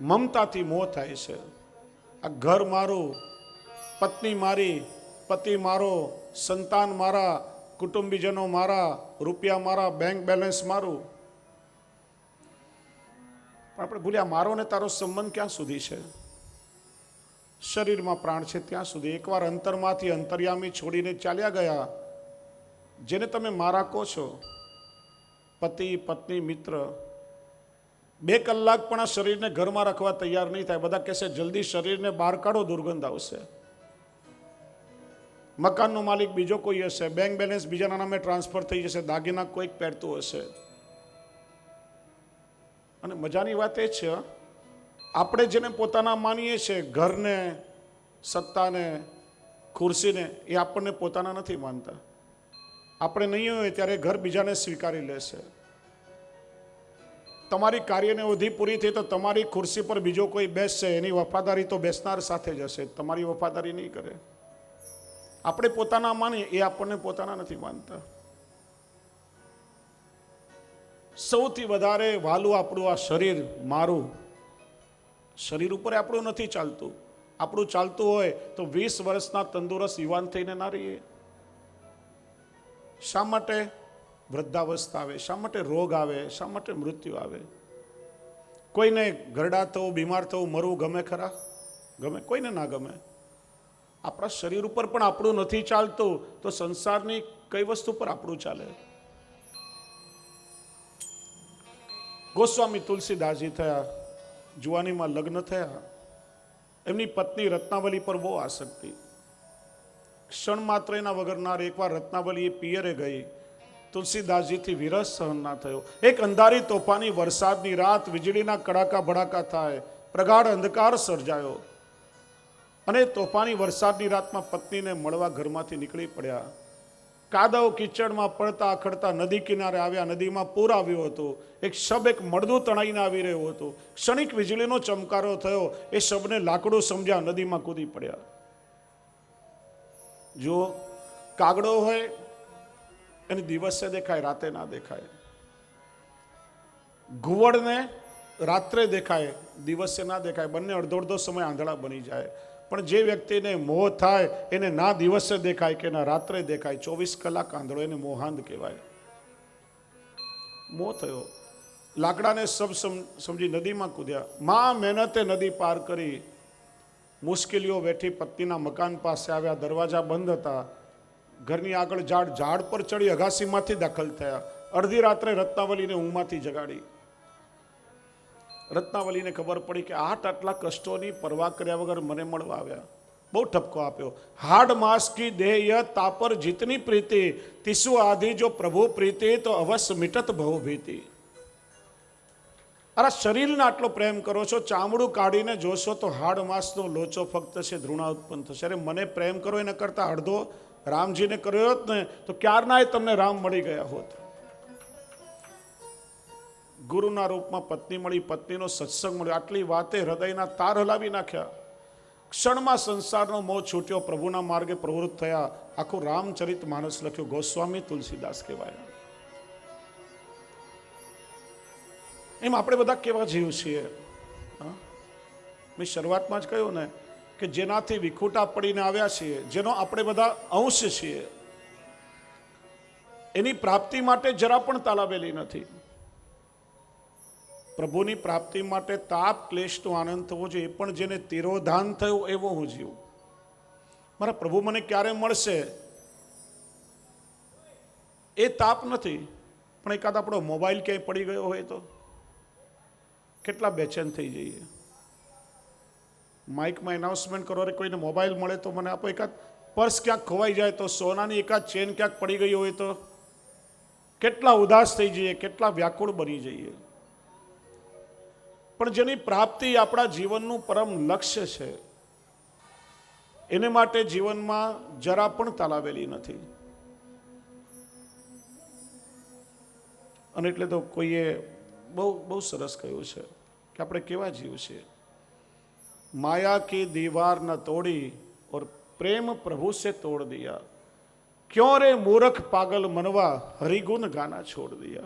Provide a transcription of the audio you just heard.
મમતાથી મોહ થાય છે. આ ઘર મારું, પત્ની મારી, પતિ મારો, સંતાન મારા, કુટુંબીજનો મારા, રૂપિયા મારા બેંક બેલેન્સ મારું. પણ આપણે ભૂલ્યા, મારો ને તારો સંબંધ ક્યાં સુધી છે? શરીરમાં પ્રાણ છે ત્યાં સુધી. એકવાર અંતરમાંથી અંતર્યામી છોડીને ચાલ્યા ગયા, જેને તમે મારા કહો છો, પતિ, પત્ની, મિત્ર બે કલાક પણ આ શરીરને ઘરમાં રાખવા તૈયાર નહીં થાય. બધા કહેશે જલ્દી શરીરને બહાર કાઢો, દુર્ગંધ આવશે. મકાનનો માલિક બીજો કોઈ હશે? બેંક બેલેન્સ બીજાના નામે ટ્રાન્સફર થઈ જશે, દાગીના કોઈક પહેરતું હશે. અને મજાની વાત એ છે, આપણે જેને પોતાના માનીએ છીએ ઘરને, સત્તાને, ખુરશીને, એ આપણને પોતાના નથી માનતા. આપણે નહીં હોય ત્યારે ઘર બીજાને સ્વીકારી લેશે. તમારી કાર્યને અવધિ પૂરી થઈ તો તમારી ખુરશી પર બીજો કોઈ બેસશે, એની વફાદારી તો બેસનાર સાથે જ હશે. તમારી વફાદારી નહીં કરે. આપણે પોતાના માનીએ, એ આપણને પોતાના નથી માનતા. સૌથી વધારે વાલું આપણું આ શરીર, મારું. શરીર ઉપર આપણું નથી ચાલતું. આપણું ચાલતું હોય તો વીસ વર્ષના તંદુરસ્ત યુવાન થઈને ના રહીએ. શા માટે? વૃદ્ધાવસ્થા આવે, શા માટે રોગ આવે, શા માટે મૃત્યુ આવે? કોઈને ગરડા થવું, બીમાર થવું, મરવું ગમે ખરા? ગમે? કોઈને ના ગમે? આપણા શરીર ઉપર પણ આપણું નથી ચાલતું, તો સંસારની કઈ વસ્તુ પર આપણું ચાલે? ગોસ્વામી તુલસીદાસજી થયા, જુવાનીમાં લગ્ન થયા. એમની પત્ની રત્નાવલી પર બહુ આસક્તિ. ક્ષણ માત્ર એના વગરનાર એકવાર રત્નાવલી એ પિયરે ગઈ. તુલસીદાસજીથી વિરસ સહન ના થયો. એક અંધારી તોફાની વરસાદની રાત વીજળીના કડાકા ભડાકા થાય. પ્રગાઢ અંધકાર સર્જાયો. અને તોફાની વરસાદની રાતમાં પત્નીને મળવા ઘરમાંથી નીકળી પડ્યા. કાદવ કિચડમાં પડતા અખડતા નદી કિનારે આવ્યા. નદીમાં પૂર આવ્યું હતું. એક શબ એક મળદું તણાઈને આવી રહ્યું હતું. ક્ષણિક વીજળીનો ચમકારો થયો. એ શબને લાકડું સમજ્યા નદીમાં કૂદી પડ્યા. જો કાગડો હોય એને દિવસે દેખાય, રાતે ના દેખાય. ઘુવડને રાત્રે દેખાય, દિવસે ના દેખાય. બંને અડધો અડધો સમય આંધળા બની જાય. પણ જે વ્યક્તિને મોહ થાય, એને ના દિવસે દેખાય કે ના રાત્રે દેખાય. ચોવીસ કલાક આંધળો એને મોહાંધ કહેવાય. મોહ થયો. લાકડાને સબ સમ- સમજી નદીમાં કૂદ્યા. માં મહેનતે નદી પાર કરી. મુશ્કેલીઓ વેઠી પત્નીના મકાન પાસે આવ્યા. દરવાજા બંધ હતા. ઘરની આગળ ઝાડ ઝાડ પર ચડી અગાસીમાંથી દાખલ થયા. અડધી રાત્રે રત્નાવલીને ઊંઘમાંથી જગાડી. રત્નાવલીને ખબર પડી કે આઠ આટલા કષ્ટોની પરવા કર્યા વગર મને મળવા આવ્યા. બહુ ઠપકો આપ્યો. હાડ માસ કી દેહ તાપર જીતની પ્રીતિ. તિસુ આધિ જો પ્રભુ પ્રીતિ તો અવશ્ય મિટત ભવ ભીતિ. અરે શરીરને આટલો પ્રેમ કરો છો, ચામડું કાઢીને જોશો તો હાડ માંસનો લોચો ફક્ત છે, ધૃણા ઉત્પન્ન થશે. અરે મને પ્રેમ કરો એના કરતાં અડધો રામજીને કર્યો હોત ને, તો ક્યારનાય તમને રામ મળી ગયા હોત. ગુરુના રૂપમાં પત્ની મળી, પત્નીનો સત્સંગ મળ્યો. આટલી વાતે હૃદયના તાર હલાવી નાખ્યા. ક્ષણમાં સંસારનો મોહ છૂટ્યો, પ્રભુના માર્ગે પ્રવૃત્ત થયા. આખું રામચરિત માનસ લખ્યું, ગોસ્વામી તુલસીદાસ કહેવાય. એમ આપણે બધા કેવા જીવ છીએ? મેં શરૂઆતમાં જ કહ્યું ને કે જેનાથી વિખૂટા પડીને આવ્યા છીએ, જેનો આપણે બધા અંશ છીએ. એની પ્રાપ્તિ માટે જરા પણ તાલાવેલી નથી. પ્રભુની પ્રાપ્તિ માટે તાપ ક્લેશનો આનંદ થવો જોઈએ, એ પણ જેને તિરોધાન થયું એવો હું જીવું. મારા પ્રભુ મને ક્યારે મળશે? એ તાપ નથી. પણ એકાદ આપણો મોબાઈલ ક્યાંય પડી ગયો હોય તો? કેટલા બેચેન થઈ જઈએ? માઇકમાં એનાઉન્સમેન્ટ કરો, અરે કોઈને મોબાઈલ મળે તો મને આપો એકાદ પર્સ ક્યાંક ખોવાઈ જાય તો, સોનાની એકાદ ચેન ક્યાંક પડી ગઈ હોય તો. કેટલા ઉદાસ થઈ જઈએ, કેટલા વ્યાકુળ બની જઈએ. પણ જેની પ્રાપ્તિ આપણા જીવનનું પરમ લક્ષ્ય છે, એને માટે જીવનમાં જરા પણ તાલાવેલી નથી. અને એટલે તો કોઈએ બહુ બહુ સરસ કહ્યું છે કે આપણે કેવા જીવ છીએ. માયા કે દીવાર ન તોડી ઓર પ્રેમ પ્રભુ સે તોડ દિયા. ક્યો રે મૂરખ પાગલ મનવા હરિગુણ ગાના છોડ દિયા?